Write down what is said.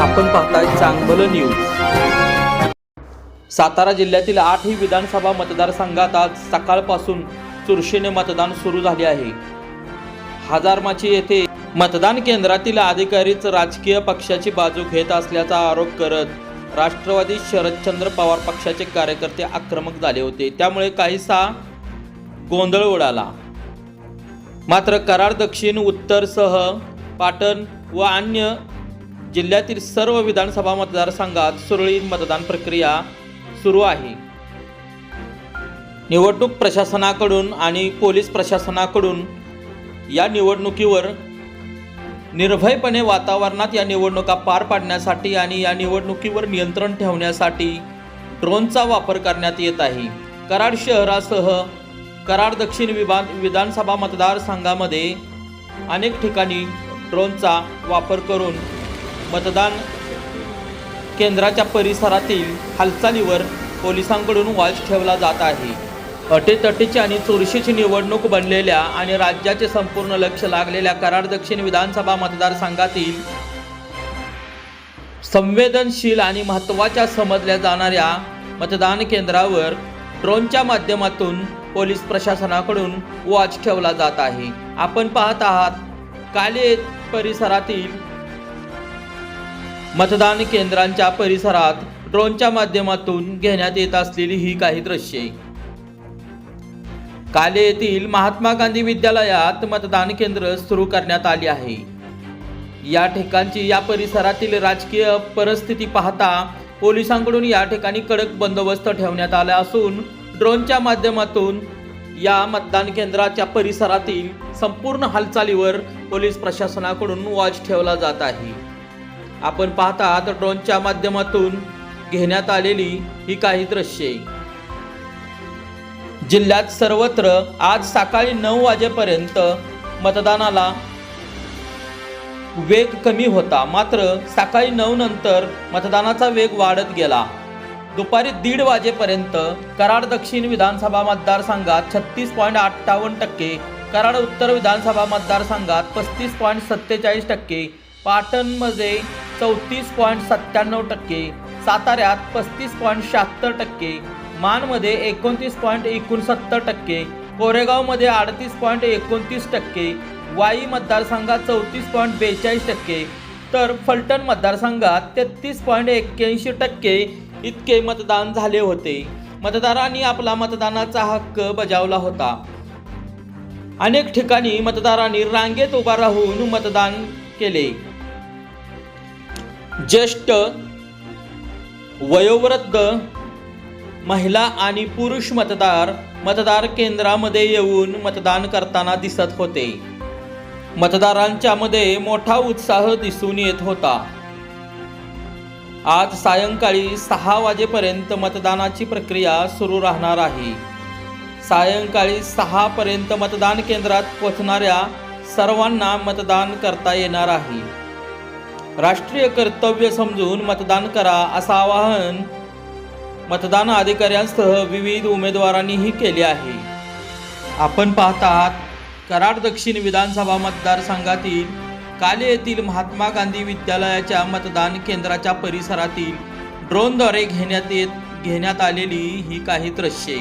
आपण पाहताय चांगलं न्यूज सातारा जिल्ह्यातील आठही विधानसभा मतदारसंघात आज सकाळपासून चुरशीने मतदान सुरू झाले आहे. हजारमाची येथे मतदान केंद्रातील अधिकारीच राजकीय पक्षाची बाजू घेत असल्याचा आरोप करत राष्ट्रवादी शरदचंद्र पवार पक्षाचे कार्यकर्ते आक्रमक झाले होते. त्यामुळे काहीसा गोंधळ उडाला. मात्र कराड दक्षिण उत्तरसह पाटण व अन्य जिल्ह्यातील सर्व विधानसभा मतदारसंघात सुरळीत मतदान प्रक्रिया सुरू आहे. निवडणूक प्रशासनाकडून आणि पोलीस प्रशासनाकडून या निवडणुकीवर निर्भयपणे वातावरणात या निवडणुका पार पाडण्यासाठी आणि या निवडणुकीवर नियंत्रण ठेवण्यासाठी ड्रोनचा वापर करण्यात येत आहे. कराड शहरासह कराड दक्षिण विभाग विधानसभा मतदारसंघामध्ये अनेक ठिकाणी ड्रोनचा वापर करून मतदान केंद्राच्या परिसरातील हालचालीवर पोलिसांकडून वॉच ठेवला जात आहे. अटीतटीची आणि चुरशीची निवडणूक बनलेल्या आणि राज्याचे संपूर्ण लक्ष लागलेल्या कराड दक्षिण विधानसभा मतदारसंघातील संवेदनशील आणि महत्त्वाच्या समजल्या जाणाऱ्या मतदान केंद्रावर ड्रोनच्या माध्यमातून पोलीस प्रशासनाकडून वॉच ठेवला जात आहे. आपण पाहत आहात काले परिसरातील मतदान केंद्रांच्या परिसरात ड्रोनच्या माध्यमातून घेण्यात येत असलेली ही काही दृश्ये. काले येथील महात्मा गांधी विद्यालयात मतदान केंद्र सुरू करण्यात आले आहे. या ठिकाणची या परिसरातील राजकीय परिस्थिती पाहता पोलिसांकडून या ठिकाणी कडक बंदोबस्त ठेवण्यात आला असून ड्रोनच्या माध्यमातून या मतदान केंद्राच्या परिसरातील संपूर्ण हालचालीवर पोलीस प्रशासनाकडून वॉच ठेवला जात आहे. आपण पाहता तर ड्रोनच्या माध्यमातून घेण्यात आलेली ही काही दृश्ये. जिल्ह्यात सर्वत्र आज सकाळी नऊ वाजेपर्यंत मतदानाला वेग कमी होता. मात्र सकाळी नऊ नंतर मतदानाचा वेग वाढत गेला. दुपारी दीड वाजेपर्यंत कराड दक्षिण विधानसभा मतदारसंघात छत्तीस पॉईंट अठ्ठावन्न टक्के कराड उत्तर विधानसभा मतदारसंघात पस्तीस पॉईंट सत्तेचाळीस टक्के पाटणमध्ये चौतीस पॉईंट सत्त्याण्णव टक्के साताऱ्यात पस्तीस पॉईंट शहात्तर टक्के मानमध्ये एकोणतीस पॉईंट एकोणसत्तर टक्के कोरेगावमध्ये अडतीस पॉईंट एकोणतीस टक्के वाई मतदारसंघात चौतीस पॉईंट बेचाळीस टक्के तर फलटण मतदारसंघात तेहतीस पॉईंट एक्क्याऐंशी टक्के इतके मतदान झाले होते. मतदारांनी आपला मतदानाचा हक्क बजावला होता. अनेक ठिकाणी मतदारांनी रांगेत उभा राहून मतदान केले. ज्येष्ठ वयोवृद्ध महिला आणि पुरुष मतदार मतदार केंद्रामध्ये येऊन मतदान करताना दिसत होते. मतदारांच्या मध्ये मोठा उत्साह दिसून येत होता. आज सायंकाळी सहा वाजेपर्यंत मतदानाची प्रक्रिया सुरू राहणार आहे. सायंकाळी सहा पर्यंत मतदान केंद्रात पोहोचणाऱ्या सर्वांना मतदान करता येणार आहे. राष्ट्रीय कर्तव्य समजून मतदान करा असं आवाहन मतदान अधिकाऱ्यांसह विविध उमेदवारांनीही केले आहे. आपण पाहत आहात कराड दक्षिण विधानसभा मतदारसंघातील काले येथील महात्मा गांधी विद्यालयाच्या मतदान केंद्राच्या परिसरातील ड्रोनद्वारे घेण्यात येत घेण्यात आलेली ही काही दृश्ये.